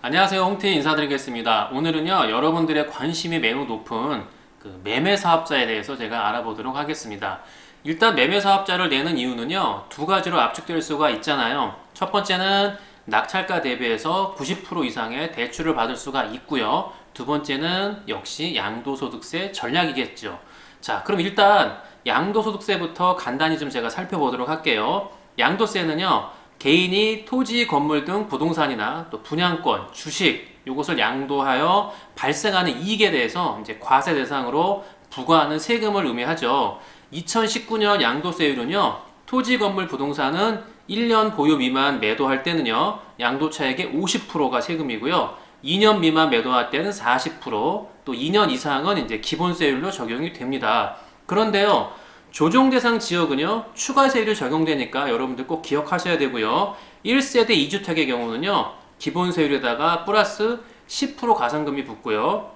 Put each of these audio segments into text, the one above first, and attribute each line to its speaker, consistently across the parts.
Speaker 1: 안녕하세요. 홍태 인사드리겠습니다. 오늘은요, 여러분들의 관심이 매우 높은 그 매매 사업자에 대해서 제가 알아보도록 하겠습니다. 일단 매매 사업자를 내는 이유는요, 두 가지로 압축될 수가 있잖아요. 첫 번째는 낙찰가 대비해서 90% 이상의 대출을 받을 수가 있고요. 두 번째는 역시 양도소득세 전략이겠죠. 자, 그럼 일단 양도소득세부터 간단히 좀 제가 살펴보도록 할게요. 양도세는요, 개인이 토지, 건물 등 부동산이나 또 분양권, 주식 이것을 양도하여 발생하는 이익에 대해서 이제 과세 대상으로 부과하는 세금을 의미하죠. 2019년 양도세율은요. 토지, 건물, 부동산은 1년 보유 미만 매도할 때는요. 양도 차액의 50%가 세금이고요. 2년 미만 매도할 때는 40%, 또 2년 이상은 이제 기본세율로 적용이 됩니다. 그런데요. 조정 대상 지역은요, 추가 세율이 적용되니까 여러분들 꼭 기억하셔야 되고요. 1세대 2주택의 경우는요, 기본 세율에다가 플러스 10% 가산금이 붙고요.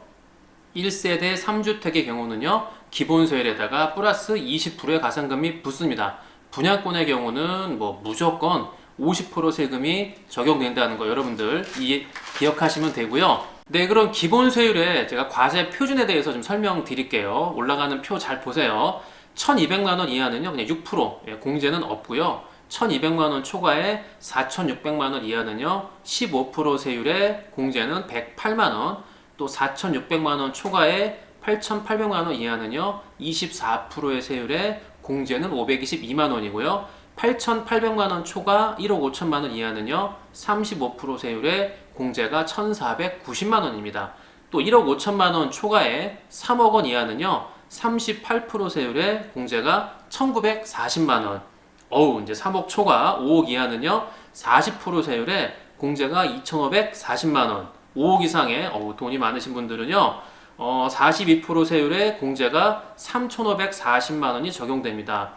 Speaker 1: 1세대 3주택의 경우는요, 기본 세율에다가 플러스 20%의 가산금이 붙습니다. 분양권의 경우는 뭐 무조건 50% 세금이 적용된다는 거 여러분들 이 기억하시면 되고요. 네, 그럼 기본 세율에 제가 과세 표준에 대해서 좀 설명드릴게요. 올라가는 표 잘 보세요. 1200만 원 이하는요, 그냥 6% 예, 공제는 없고요. 1200만 원 초과에 4600만 원 이하는요, 15% 세율에 공제는 108만 원, 또 4600만 원 초과에 8800만 원 이하는요, 24%의 세율에 공제는 522만 원이고요. 8,800만 원 초과 1억 5천만 원 이하는요, 35% 세율에 공제가 1,490만 원입니다. 또 1억 5천만 원 초과에 3억 원 이하는요, 38% 세율의 공제가 1,940만 원. 어우, 이제 3억 초과 5억 이하는요. 40% 세율에 공제가 2,540만 원. 5억 이상의 어우, 돈이 많으신 분들은요. 어, 42% 세율의 공제가 3,540만 원이 적용됩니다.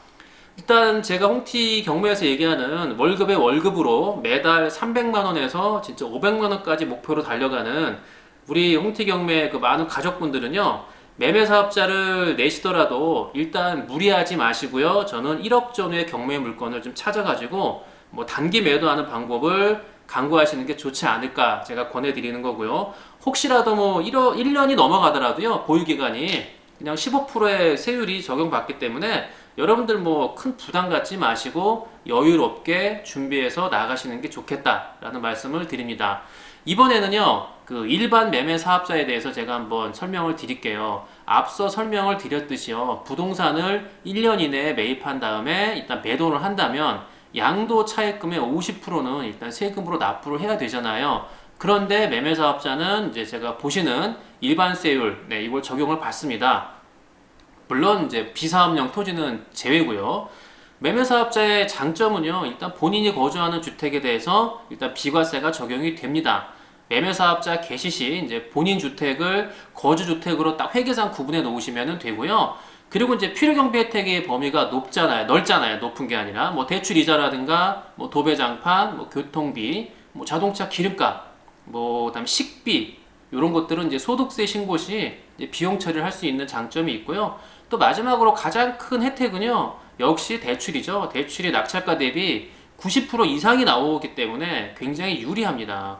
Speaker 1: 일단 제가 홍티 경매에서 얘기하는 월급의 월급으로 매달 300만 원에서 진짜 500만 원까지 목표로 달려가는 우리 홍티 경매 그 많은 가족분들은요. 매매 사업자를 내시더라도 일단 무리하지 마시고요. 저는 1억 전후의 경매 물건을 좀 찾아가지고 뭐 단기 매도하는 방법을 강구하시는 게 좋지 않을까 제가 권해드리는 거고요. 혹시라도 뭐 1억, 1년이 넘어가더라도요. 보유기간이 그냥 15%의 세율이 적용받기 때문에 여러분들 뭐 큰 부담 갖지 마시고 여유롭게 준비해서 나가시는 게 좋겠다라는 말씀을 드립니다. 이번에는요, 그 일반 매매 사업자에 대해서 제가 한번 설명을 드릴게요. 앞서 설명을 드렸듯이요, 부동산을 1년 이내에 매입한 다음에 일단 매도를 한다면 양도 차익금의 50%는 일단 세금으로 납부를 해야 되잖아요. 그런데 매매 사업자는 이제 제가 보시는 일반세율, 네, 이걸 적용을 받습니다. 물론 이제 비사업용 토지는 제외고요. 매매 사업자의 장점은요, 일단 본인이 거주하는 주택에 대해서 일단 비과세가 적용이 됩니다. 매매 사업자 개시 시 이제 본인 주택을 거주 주택으로 딱 회계상 구분해 놓으시면 되고요. 그리고 이제 필요경비 혜택의 범위가 높잖아요. 넓잖아요. 높은 게 아니라 뭐 대출 이자라든가 뭐 도배 장판, 뭐 교통비, 뭐 자동차 기름값, 뭐 그다음 식비 이런 것들은 이제 소득세 신고 시 비용 처리를 할 수 있는 장점이 있고요. 또 마지막으로 가장 큰 혜택은요. 역시 대출이죠. 대출이 낙찰가 대비 90% 이상이 나오기 때문에 굉장히 유리합니다.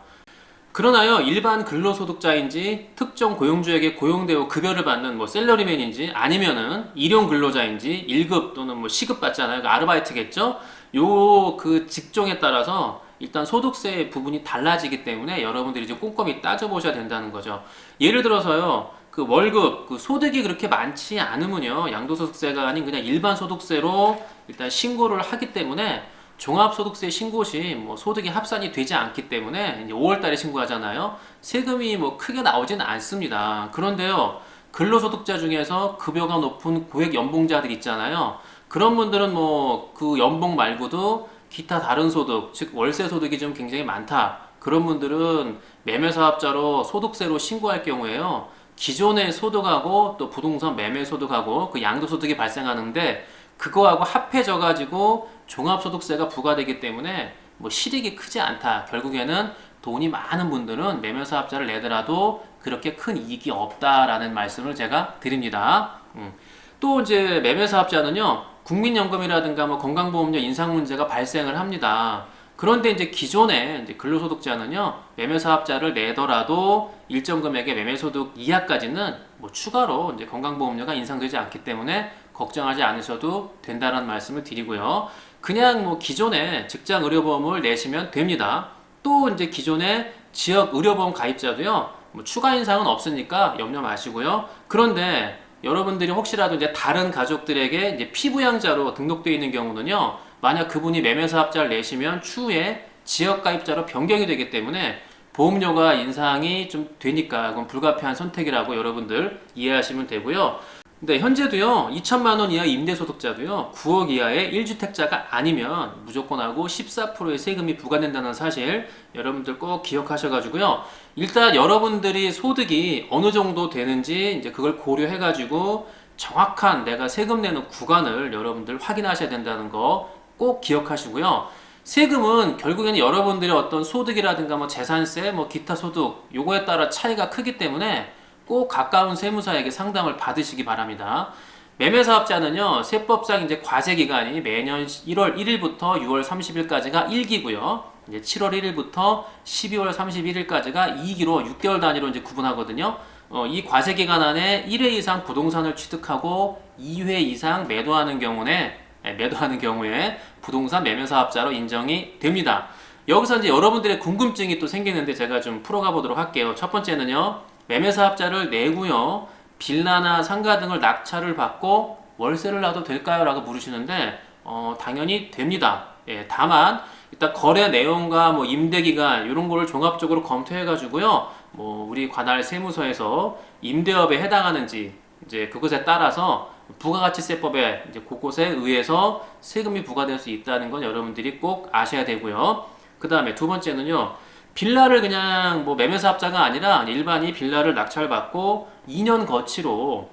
Speaker 1: 그러나요, 일반 근로소득자인지 특정 고용주에게 고용되어 급여를 받는 뭐 셀러리맨인지 아니면은 일용 근로자인지 1급 또는 뭐 시급 받잖아요. 그 아르바이트겠죠? 요 그 직종에 따라서 일단 소득세 부분이 달라지기 때문에 여러분들이 이제 꼼꼼히 따져보셔야 된다는 거죠. 예를 들어서요, 그 월급, 그 소득이 그렇게 많지 않으면요, 양도소득세가 아닌 그냥 일반 소득세로 일단 신고를 하기 때문에 종합소득세 신고 시 뭐 소득이 합산이 되지 않기 때문에 이제 5월 달에 신고하잖아요. 세금이 뭐 크게 나오지는 않습니다. 그런데요, 근로소득자 중에서 급여가 높은 고액 연봉자들 있잖아요. 그런 분들은 뭐 그 연봉 말고도 기타 다른 소득, 즉 월세 소득이 좀 굉장히 많다. 그런 분들은 매매 사업자로 소득세로 신고할 경우에요. 기존의 소득하고 또 부동산 매매 소득하고 그 양도 소득이 발생하는데 그거하고 합해져 가지고 종합소득세가 부과되기 때문에 뭐 실익이 크지 않다. 결국에는 돈이 많은 분들은 매매사업자를 내더라도 그렇게 큰 이익이 없다라는 말씀을 제가 드립니다. 음. 또 이제 매매사업자는요 국민연금이라든가 뭐 건강보험료 인상 문제가 발생을 합니다. 그런데 이제 기존에 이제 근로소득자는요 매매사업자를 내더라도 일정 금액의 매매소득 이하까지는 뭐 추가로 이제 건강보험료가 인상되지 않기 때문에 걱정하지 않으셔도 된다는 말씀을 드리고요. 그냥 뭐 기존에 직장 의료보험을 내시면 됩니다. 또 이제 기존에 지역 의료보험 가입자도요 뭐 추가 인상은 없으니까 염려 마시고요. 그런데 여러분들이 혹시라도 이제 다른 가족들에게 이제 피부양자로 등록되어 있는 경우는요, 만약 그분이 매매사업자를 내시면 추후에 지역 가입자로 변경이 되기 때문에 보험료가 인상이 좀 되니까 그건 불가피한 선택이라고 여러분들 이해하시면 되고요. 근데 현재도요, 2천만 원 이하 임대소득자도요, 9억 이하의 1주택자가 아니면 무조건 하고 14%의 세금이 부과된다는 사실 여러분들 꼭 기억하셔가지고요. 일단 여러분들이 소득이 어느 정도 되는지 이제 그걸 고려해가지고 정확한 내가 세금 내는 구간을 여러분들 확인하셔야 된다는 거 꼭 기억하시고요. 세금은 결국에는 여러분들의 어떤 소득이라든가 뭐 재산세, 뭐 기타 소득 요거에 따라 차이가 크기 때문에 꼭 가까운 세무사에게 상담을 받으시기 바랍니다. 매매 사업자는요, 세법상 이제 과세 기간이 매년 1월 1일부터 6월 30일까지가 1기고요. 이제 7월 1일부터 12월 31일까지가 2기로 6개월 단위로 이제 구분하거든요. 어, 이 과세 기간 안에 1회 이상 부동산을 취득하고 2회 이상 매도하는 경우에 예, 매도하는 경우에 부동산 매매 사업자로 인정이 됩니다. 여기서 이제 여러분들의 궁금증이 또 생기는데 제가 좀 풀어가 보도록 할게요. 첫 번째는요. 매매 사업자를 내고요. 빌라나 상가 등을 낙찰을 받고 월세를 놔도 될까요? 라고 물으시는데 어, 당연히 됩니다. 예, 다만 일단 거래 내용과 뭐 임대 기간 이런 거를 종합적으로 검토해 가지고요. 뭐 우리 관할 세무서에서 임대업에 해당하는지 이제 그것에 따라서 부가가치세법에 이제 그곳에 의해서 세금이 부과될 수 있다는 건 여러분들이 꼭 아셔야 되고요. 그 다음에 두 번째는요. 빌라를 그냥 뭐 매매사업자가 아니라 일반이 빌라를 낙찰받고 2년 거치로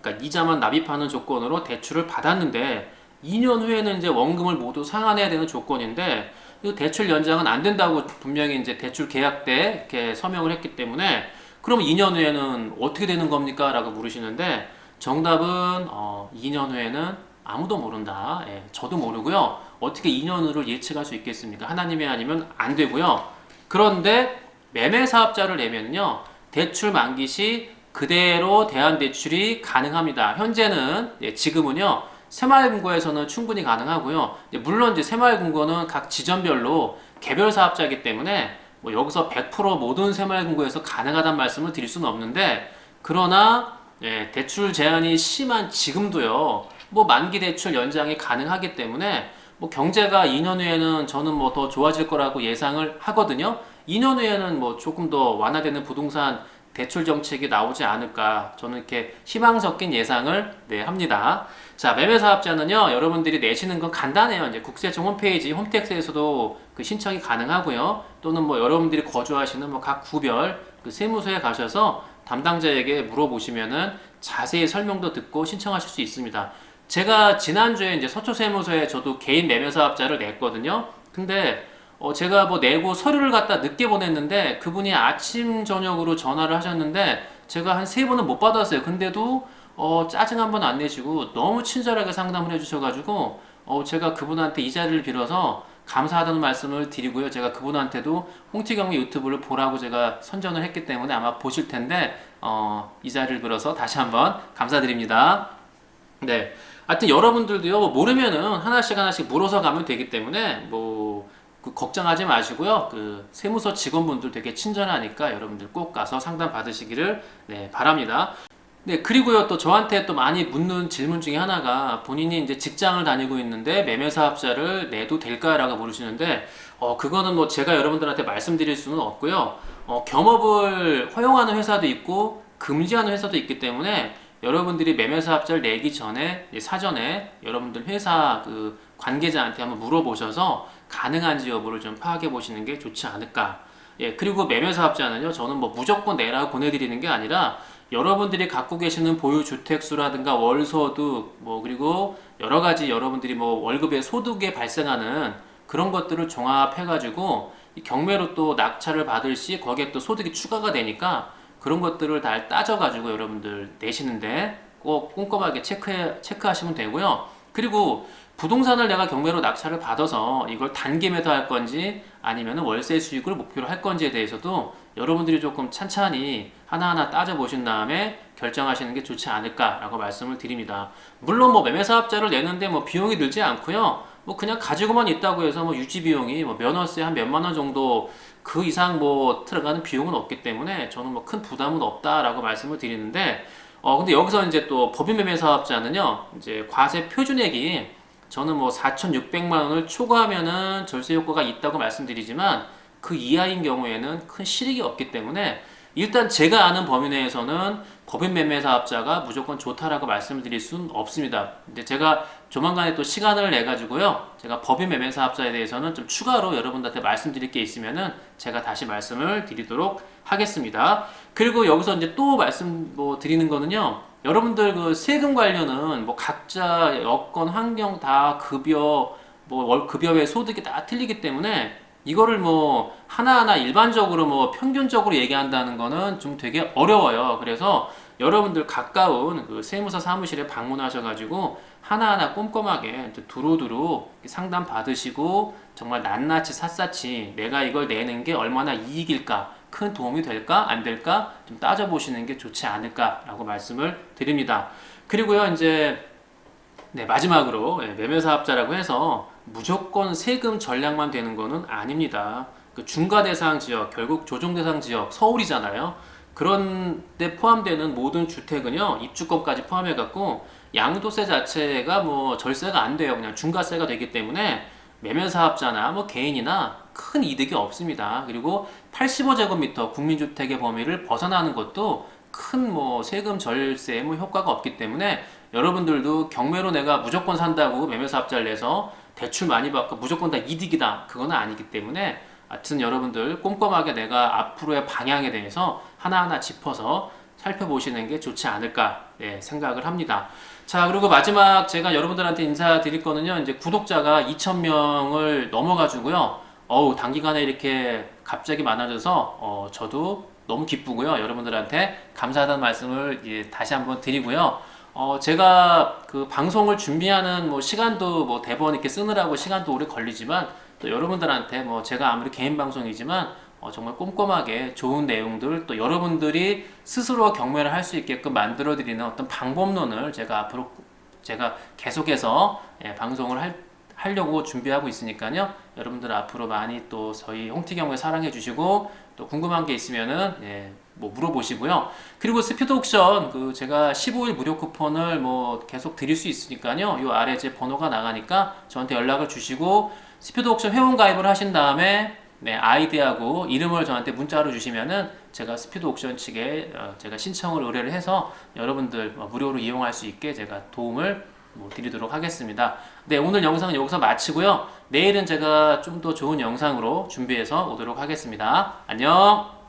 Speaker 1: 그러니까 이자만 납입하는 조건으로 대출을 받았는데 2년 후에는 이제 원금을 모두 상환해야 되는 조건인데 이 대출 연장은 안 된다고 분명히 이제 대출 계약 때 이렇게 서명을 했기 때문에 그럼 2년 후에는 어떻게 되는 겁니까? 라고 물으시는데 정답은 어, 2년 후에는 아무도 모른다. 예, 저도 모르고요. 어떻게 2년 후를 예측할 수 있겠습니까? 하나님이 아니면 안 되고요. 그런데 매매 사업자를 내면요. 대출 만기 시 그대로 대한 대출이 가능합니다. 현재는 예, 지금은요. 새마을금고에서는 충분히 가능하고요. 물론 이제 새마을금고는 각 지점별로 개별 사업자이기 때문에 뭐 여기서 100% 모든 새마을금고에서 가능하다는 말씀을 드릴 수는 없는데 그러나 예, 대출 제한이 심한 지금도요. 뭐 만기 대출 연장이 가능하기 때문에 뭐 경제가 2년 후에는 저는 뭐 더 좋아질 거라고 예상을 하거든요. 2년 후에는 뭐 조금 더 완화되는 부동산 대출 정책이 나오지 않을까 저는 이렇게 희망 섞인 예상을 네, 합니다. 자, 매매 사업자는요, 여러분들이 내시는 건 간단해요. 이제 국세청 홈페이지, 홈택스에서도 그 신청이 가능하고요. 또는 뭐 여러분들이 거주하시는 뭐 각 구별 그 세무서에 가셔서 담당자에게 물어보시면은 자세히 설명도 듣고 신청하실 수 있습니다. 제가 지난주에 이제 서초세무서에 저도 개인 매매 사업자를 냈거든요. 근데 어 제가 뭐 내고 서류를 갖다 늦게 보냈는데 그분이 아침 저녁으로 전화를 하셨는데 제가 한 세 번은 못 받았어요. 근데도 어 짜증 한 번 안 내시고 너무 친절하게 상담을 해주셔가지고 어 제가 그분한테 이 자리를 빌어서 감사하다는 말씀을 드리고요. 제가 그분한테도 홍티경의 유튜브를 보라고 제가 선전을 했기 때문에 아마 보실 텐데 어, 이 자리를 빌어서 다시 한번 감사드립니다. 네. 하여튼 여러분들도요 뭐 모르면은 하나씩 하나씩 물어서 가면 되기 때문에 뭐 그 걱정하지 마시고요. 그 세무서 직원분들 되게 친절하니까 여러분들 꼭 가서 상담 받으시기를 네, 바랍니다. 네, 그리고요, 또 저한테 또 많이 묻는 질문 중에 하나가 본인이 이제 직장을 다니고 있는데 매매 사업자를 내도 될까라고 물으시는데, 어, 그거는 뭐 제가 여러분들한테 말씀드릴 수는 없고요. 어, 겸업을 허용하는 회사도 있고, 금지하는 회사도 있기 때문에 여러분들이 매매사업자를 내기 전에 사전에 여러분들 회사 그 관계자한테 한번 물어보셔서 가능한지 여부를 좀 파악해 보시는 게 좋지 않을까. 예, 그리고 매매사업자는요, 저는 뭐 무조건 내라고 보내드리는 게 아니라 여러분들이 갖고 계시는 보유 주택 수라든가 월소득 뭐 그리고 여러 가지 여러분들이 뭐 월급의 소득에 발생하는 그런 것들을 종합해 가지고 경매로 또 낙찰을 받을 시 거기에 또 소득이 추가가 되니까 그런 것들을 다 따져 가지고 여러분들 내시는데 꼭 꼼꼼하게 체크해 체크하시면 되고요. 그리고 부동산을 내가 경매로 낙찰을 받아서 이걸 단기 매도할 건지 아니면 월세 수익을 목표로 할 건지에 대해서도 여러분들이 조금 찬찬히 하나하나 따져보신 다음에 결정하시는 게 좋지 않을까라고 말씀을 드립니다. 물론 뭐 매매 사업자를 내는데 뭐 비용이 들지 않고요. 뭐 그냥 가지고만 있다고 해서 뭐 유지 비용이 뭐 면허세 한 몇만 원 정도 그 이상 뭐 들어가는 비용은 없기 때문에 저는 뭐 큰 부담은 없다라고 말씀을 드리는데 어 근데 여기서 이제 또 법인 매매 사업자는요 이제 과세 표준액이 저는 뭐 4,600만 원을 초과하면은 절세 효과가 있다고 말씀드리지만 그 이하인 경우에는 큰 실익이 없기 때문에 일단 제가 아는 범위 내에서는 법인 매매 사업자가 무조건 좋다라고 말씀을 드릴 수는 없습니다. 근데 제가 조만간에 또 시간을 내 가지고요. 제가 법인 매매 사업자에 대해서는 좀 추가로 여러분들한테 말씀드릴 게 있으면은 제가 다시 말씀을 드리도록 하겠습니다. 그리고 여기서 이제 또 말씀 뭐 드리는 거는요. 여러분들 그 세금 관련은 뭐 각자 여건, 환경 다 급여 뭐 월 급여의 소득이 다 틀리기 때문에 이거를 뭐 하나하나 일반적으로 뭐 평균적으로 얘기한다는 거는 좀 되게 어려워요. 그래서 여러분들 가까운 그 세무사 사무실에 방문하셔가지고 하나하나 꼼꼼하게 두루두루 상담 받으시고 정말 낱낱이 샅샅이 내가 이걸 내는 게 얼마나 이익일까 큰 도움이 될까 안 될까 좀 따져보시는 게 좋지 않을까라고 말씀을 드립니다. 그리고요 이제 네, 마지막으로 예, 매매 사업자라고 해서 무조건 세금 전량만 되는 거는 아닙니다. 그 중과 대상 지역, 결국 조정 대상 지역 서울이잖아요. 그런 데 포함되는 모든 주택은요 입주권까지 포함해 갖고 양도세 자체가 뭐 절세가 안 돼요. 그냥 중과세가 되기 때문에 매매 사업자나 뭐 개인이나 큰 이득이 없습니다. 그리고 85제곱미터 국민주택의 범위를 벗어나는 것도 큰 뭐 세금 절세 뭐 효과가 없기 때문에 여러분들도 경매로 내가 무조건 산다고 매매 사업자를 내서 대출 많이 받고 무조건 다 이득이다. 그거는 아니기 때문에 하여튼 여러분들 꼼꼼하게 내가 앞으로의 방향에 대해서 하나하나 짚어서 살펴보시는 게 좋지 않을까 예, 생각을 합니다. 자 그리고 마지막 제가 여러분들한테 인사드릴 거는요 이제 구독자가 2,000명을 넘어가지고요 어우 단기간에 이렇게 갑자기 많아져서 어, 저도 너무 기쁘고요 여러분들한테 감사하다는 말씀을 예, 다시 한번 드리고요 어, 제가 그 방송을 준비하는 뭐 시간도 뭐 대본 이렇게 쓰느라고 시간도 오래 걸리지만 또 여러분들한테 뭐 제가 아무리 개인 방송이지만 어, 정말 꼼꼼하게 좋은 내용들 또 여러분들이 스스로 경매를 할 수 있게끔 만들어 드리는 어떤 방법론을 제가 앞으로 제가 계속해서 예, 방송을 할, 하려고 준비하고 있으니까요. 여러분들 앞으로 많이 또 저희 홍티 경매 사랑해 주시고 또 궁금한 게 있으면은 예, 뭐 물어보시고요. 그리고 스피드 옥션 그 제가 15일 무료 쿠폰을 뭐 계속 드릴 수 있으니까요. 요 아래 제 번호가 나가니까 저한테 연락을 주시고 스피드 옥션 회원 가입을 하신 다음에 네, 아이디하고 이름을 저한테 문자로 주시면은 제가 스피드 옥션 측에 어, 제가 신청을 의뢰를 해서 여러분들 어, 무료로 이용할 수 있게 제가 도움을 뭐 드리도록 하겠습니다. 네, 오늘 영상은 여기서 마치고요. 내일은 제가 좀 더 좋은 영상으로 준비해서 오도록 하겠습니다. 안녕!